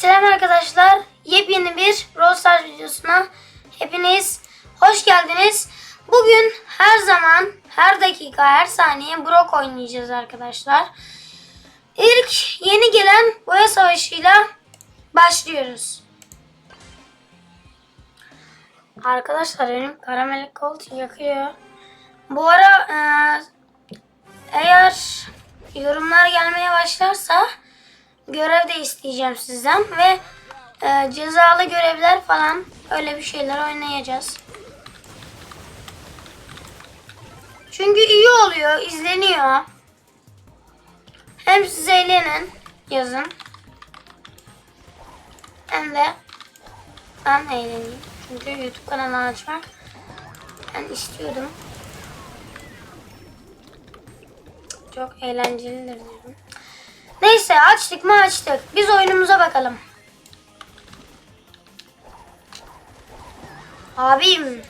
Selam arkadaşlar. Yepyeni bir Brawl videosuna hepiniz hoş geldiniz. Bugün her zaman, her dakika, her saniye Brock oynayacağız arkadaşlar. İlk yeni gelen boya savaşıyla başlıyoruz. Arkadaşlar benim karamel kolt yakıyor. Bu ara eğer yorumlar gelmeye başlarsa görev de isteyeceğim sizden ve e, cezalı görevler falan öyle bir şeyler oynayacağız. Çünkü iyi oluyor, izleniyor. Hem siz eğlenin, yazın. Hem de ben eğleneyim. Çünkü YouTube kanalı açmak ben istiyordum. Çok eğlencelidir diyorum. Neyse açtık mı açtık. Biz oyunumuza bakalım. Abim.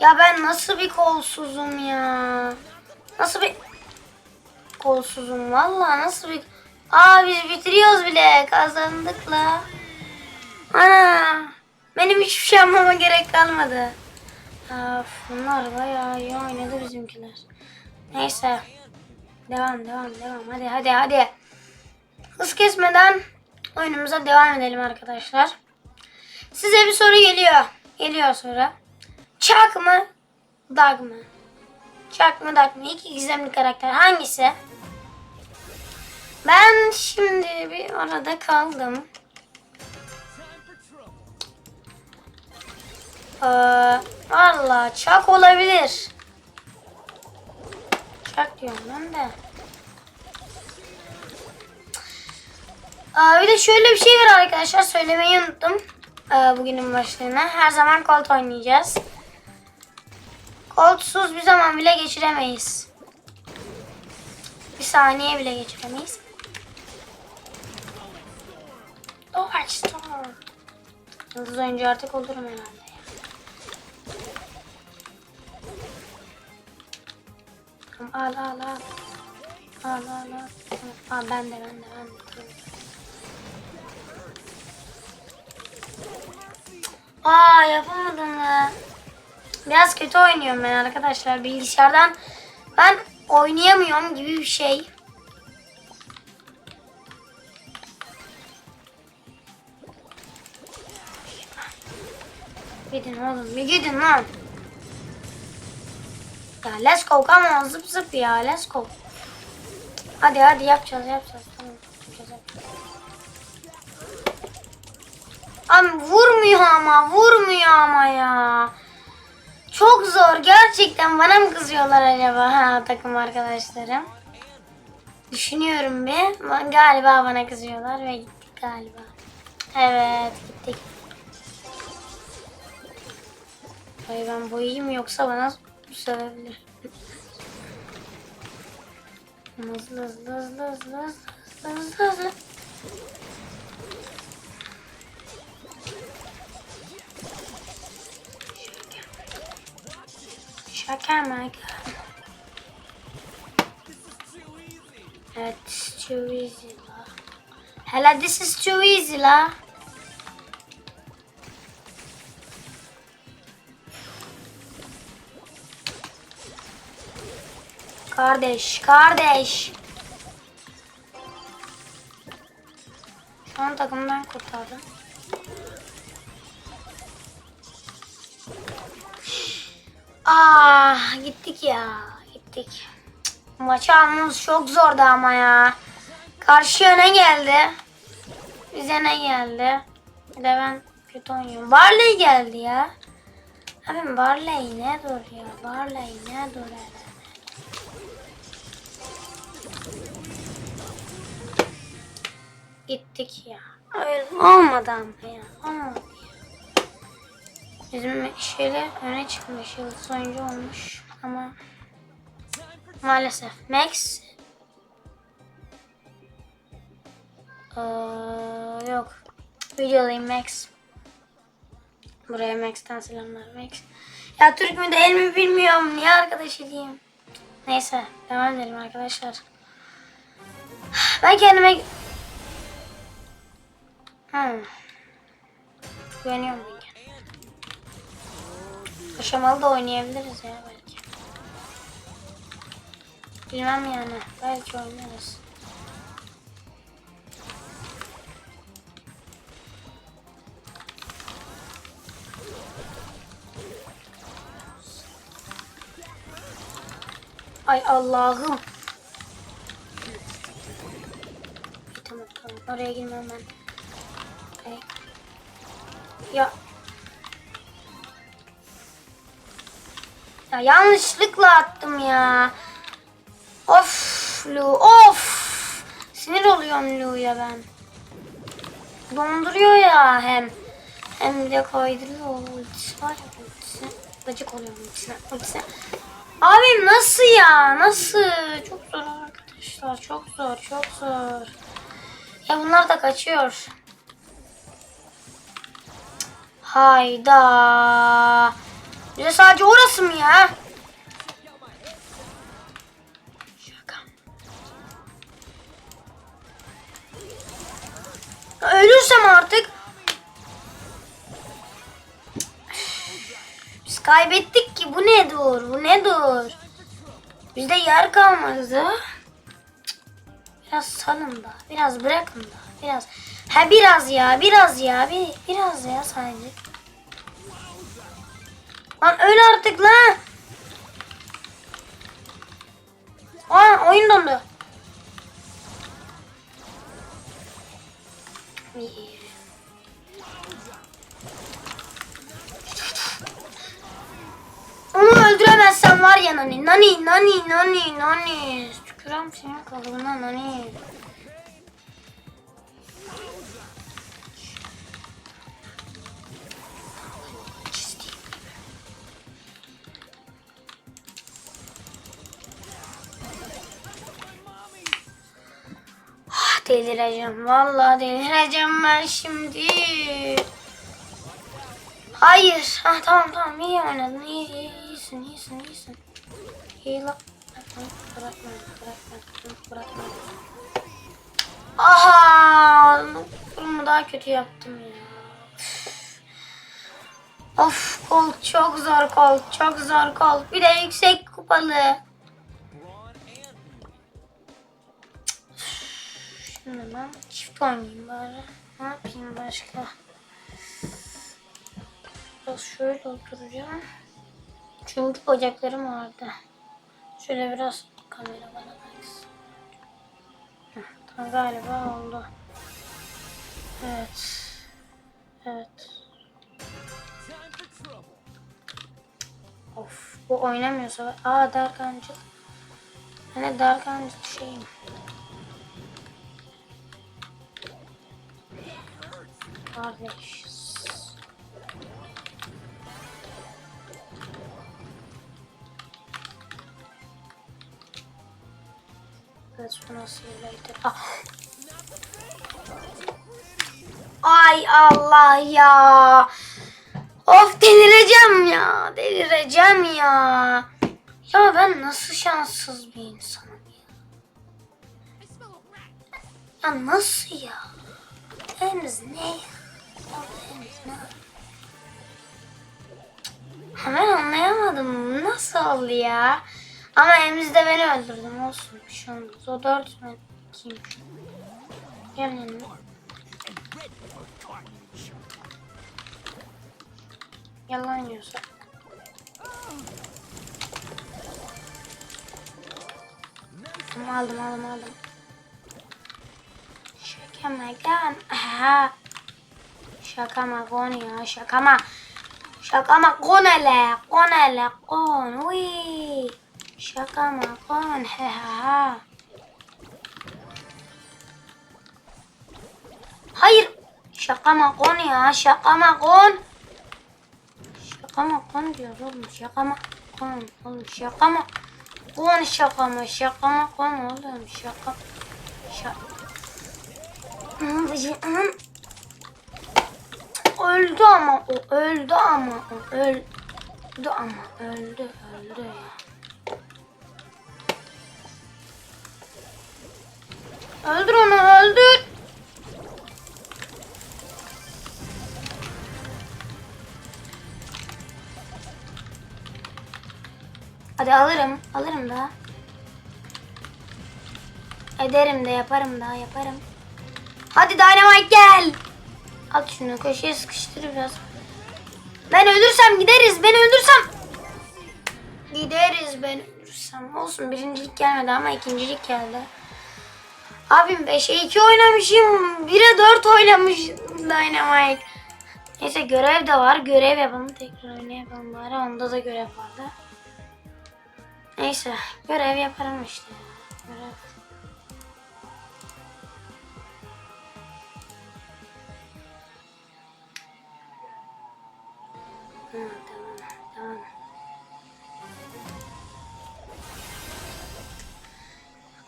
Ya ben nasıl bir kolsuzum ya. Nasıl bir kolsuzum valla nasıl bir... Aa biz bitiriyoruz bile kazandık la. Ana. Benim hiçbir şey yapmama gerek kalmadı. Of, bunlar bayağı iyi oynadı bizimkiler. Neyse. Devam devam devam. Hadi hadi hadi. Hız kesmeden oyunumuza devam edelim arkadaşlar. Size bir soru geliyor. Geliyor soru. Chuck mı? Doug mı? Chuck mı Doug mı? İki gizemli karakter. Hangisi? Ben şimdi bir arada kaldım. Ee, valla Chuck olabilir. Chuck diyorum ben de. Aa, bir de şöyle bir şey var arkadaşlar söylemeyi unuttum. Ee, bugünün başlığına. Her zaman Colt oynayacağız. Coltsuz bir zaman bile geçiremeyiz. Bir saniye bile geçiremeyiz. Açtım. Yıldız oyuncu artık olurum herhalde. Al al al. Al al al. Al ben de ben de ben de. Aa yapamadım ya. Biraz kötü oynuyorum ben arkadaşlar bilgisayardan. Ben oynayamıyorum gibi bir şey. Gidin oğlum bir gidin lan. Ya let's go come on zıp zıp ya let's go. Hadi hadi yapacağız yapacağız tamam Abi vurmuyor ama vurmuyor ama ya. Çok zor gerçekten bana mı kızıyorlar acaba ha takım arkadaşlarım? Düşünüyorum bir. Galiba bana kızıyorlar ve gittik galiba. Evet gittik. Ay ben boyayayım yoksa bana sövebilir. Hızlı hızlı hızlı hızlı hızlı hızlı hızlı. Maka. Evet, too easy la. Hele this is too easy la. Kardeş, kardeş. Şu an takımdan kurtardım. Ah gittik ya gittik. Maçı almamız çok zordu ama ya. Karşı yöne geldi. Bize ne geldi? Bir de ben kötü oynuyorum. Barley geldi ya. Abim Barley ne dur ya. Barley ne dur. Gittik ya. Öyle olmadı ama ya. Olmadı ya. Bizim şeyle öne çıkmış. Yıldız oyuncu olmuş. Ama maalesef. Max Ee, yok. Videodayım Max. Buraya Max'ten selamlar Max. Ya Türk mü değil mi bilmiyorum. Niye arkadaş edeyim? Neyse devam edelim arkadaşlar. Ben kendime... Hmm. Güveniyorum. Aşamalı da oynayabiliriz ya belki. Bilmem yani. Belki oynarız. Ay Allah'ım. Tamam tamam. Oraya girmem ben. Ay. Ya. Ya yanlışlıkla attım ya. Of Lu of. Sinir oluyorum Lu'ya ben. Donduruyor ya hem. Hem de kaydırıyor. Ultisi var ya ultisi. Gıcık ultisine. ultisine. Abi nasıl ya? Nasıl? Çok zor arkadaşlar. Çok zor. Çok zor. Ya bunlar da kaçıyor. Hayda. Bize sadece orası mı ya? Şaka. Ölürsem artık. Biz kaybettik ki bu ne dur? Bu ne dur? Bizde yer kalmadı. Biraz salın da. Biraz bırakın da. Biraz. Ha biraz ya. Biraz ya. Bir, biraz ya sadece. Lan öl artık lan. Aa oyun dondu. Onu öldüremezsen var ya nani nani nani nani nani. Tükürem senin kalıbına nani. Delireceğim. Vallahi delireceğim ben şimdi. Hayır. Ha tamam tamam iyi oynadın. İyi, iyi iyisin iyisin iyisin. İyi la. Bırakma bırakma bırakma bırakma. Aha! Bunu daha kötü yaptım ya. Of kol çok zor kol çok zor kol. Bir de yüksek kupalı. Ben çift oynayayım bari. Ne yapayım başka? Biraz şöyle oturacağım. Çünkü bacaklarım vardı. Şöyle biraz kamera bana baksın. Tamam galiba oldu. Evet. Evet. Of bu oynamıyorsa. Aa Dark Angel. Hani Dark Angel şeyim. See you later. Ah. Ay Allah ya. Of delireceğim ya. Delireceğim ya. Ya ben nasıl şanssız bir insanım ya. Ya nasıl ya? Henüz ne? Henüz Ben anlayamadım. Nasıl oldu ya? Ama Emz de beni öldürdüm. Olsun bir şey olmaz. O dört mü? Kimmiş? Gel yanıma. Yalan yiyorsa. Aldım aldım aldım. Şaka magan. Aha. Şaka magon ya şaka ma. Şaka ma kon hele. Kon hele kon. Uy. Şaka ma kon. He ha ha. Hayır. Şaka ma kon ya. Şaka ma kon. Şaka mı kon diyor oğlum şaka mı kon oğlum şaka mı kon şaka mı şaka mı kon oğlum şaka şaka öldü ama o öldü ama o öldü ama öldü öldü ya. Öldür onu öldür. Hadi alırım. Alırım daha. Ederim de yaparım daha yaparım. Hadi Dynamite gel. At şunu köşeye sıkıştır biraz. Ben ölürsem gideriz. Ben öldürsem. Gideriz ben ölürsem. Olsun birincilik gelmedi ama ikincilik geldi. Abim 5'e 2 oynamışım. 1'e 4 oynamış Dynamite. Neyse görev de var. Görev yapalım. Tekrar oynayalım bari. Onda da görev vardı. Neyse görev yaparım işte. Görev.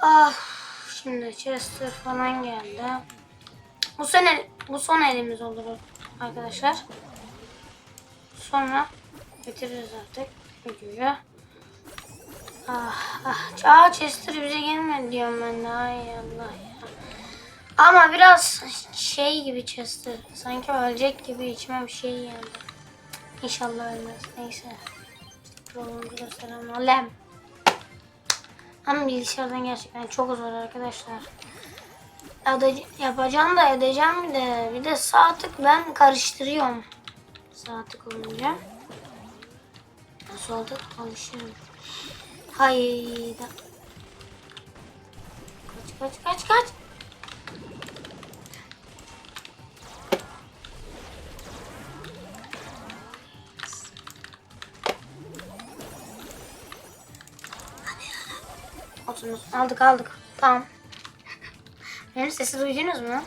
Ah, şimdi Chester falan geldi. Bu sene bu son elimiz olur arkadaşlar. Sonra bitiririz artık videoyu. Ah, ah, Aa, Chester bize gelmedi diyorum ben de. Ay Allah ya. Ama biraz şey gibi Chester. Sanki ölecek gibi içime bir şey geldi. İnşallah ölmez. Neyse. Prolong'da selam alem. Ama bilgisayardan gerçekten çok zor arkadaşlar. Ede- yapacağım da edeceğim de bir de sağ tık ben karıştırıyorum. Sağ tık olunca. Nasıl oldu? Alışıyorum. Hayda. Kaç kaç kaç kaç. Oturun. Aldık aldık. Tamam. Benim sesi duydunuz mu?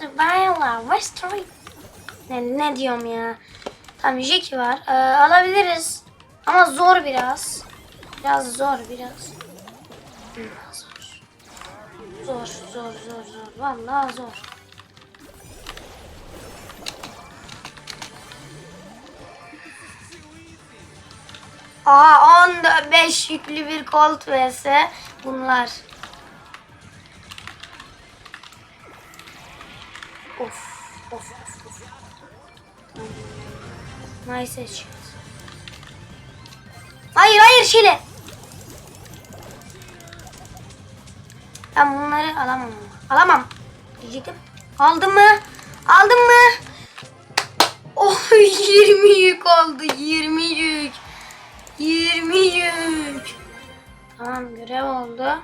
Survival Restory. Ne, ne diyorum ya? Tamam Jackie var. Ee, alabiliriz. Ama zor biraz. Biraz zor biraz. Hmm, Zor. Zor zor zor zor. Vallahi zor. Aha 15 yüklü bir Colt vs bunlar. Of of of of. Nice headshot. Hayır hayır Şile. Ben bunları alamam. ama. Alamam. Diyecektim. Aldım mı? Aldım mı? Oh 20 yük oldu. 20 yük. 20 yük. Tamam görev oldu.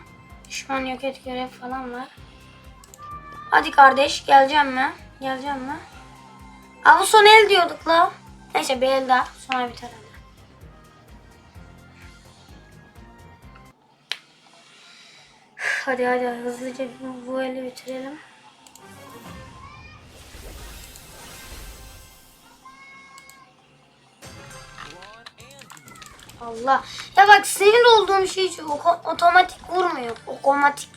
Düşman yok et görev falan var. Hadi kardeş geleceğim mi? Geleceğim mi? Aa bu son el diyorduk la. Neyse bir el daha sonra biter hadi. Hadi hızlıca bu, eli bitirelim. Allah. Ya bak sinir olduğum şey oko- otomatik vurmuyor. Otomatik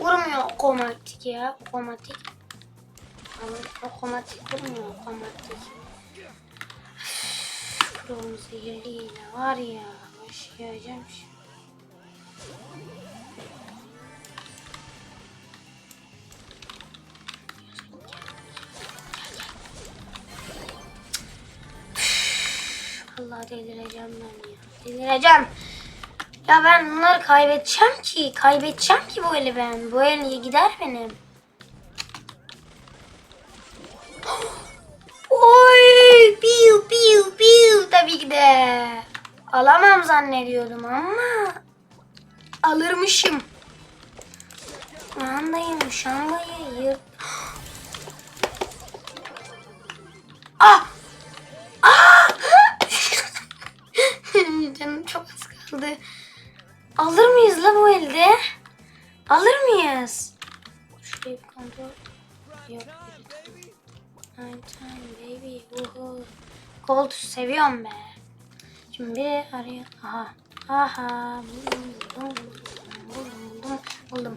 vurmuyor otomatik ya. Otomatik. Ama Otomatik vurmuyor otomatik. Krom zehirliyle var ya. Başlayacağım şimdi. Allah delireceğim ben ya. Delireceğim. Ya ben bunları kaybedeceğim ki. Kaybedeceğim ki bu eli ben. Bu el gider benim. Oy! Piu piu piu tabii ki de. Alamam zannediyordum ama alırmışım. Andayım şanlayı yırt. Ah! Ah! Canım çok az kaldı. Alır mıyız la bu elde? Alır mıyız? Şurayı bir kontrol. Yok. Time baby. Uhu. Gold seviyorum be. Şimdi biri arıyor. Aha. Aha. Buldum buldum buldum buldum buldum. buldum.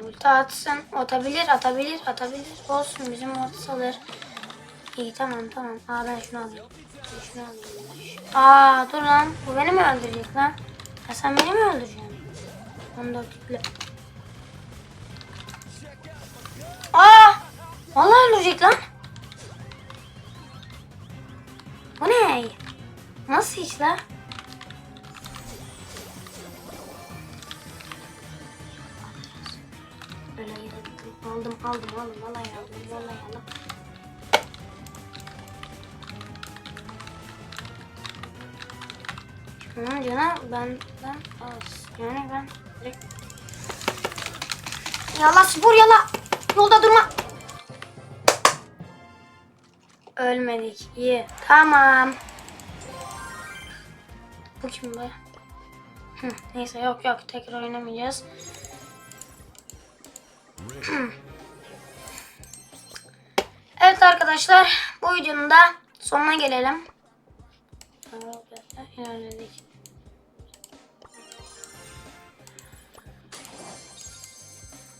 Ulti atsın. Atabilir, atabilir, atabilir. Olsun bizim ortası alır. İyi tamam tamam. Aa ben şunu alayım. Şunu alayım. Aa dur lan. Bu beni mi öldürecek lan? Ya sen beni mi öldüreceksin? 14 yüklü. Aa! Vallahi öldürecek lan. Bu ne? Nasıl iş la? Böyle yarattım. Aldım aldım aldım. Vallahi aldım. Vallahi aldım. Şunun canı benden az. Yani ben direkt... Yala spor yala. Yolda durma. Ölmedik. İyi. Tamam. Bu kim be? Neyse yok yok tekrar oynamayacağız. evet arkadaşlar bu videonun da sonuna gelelim.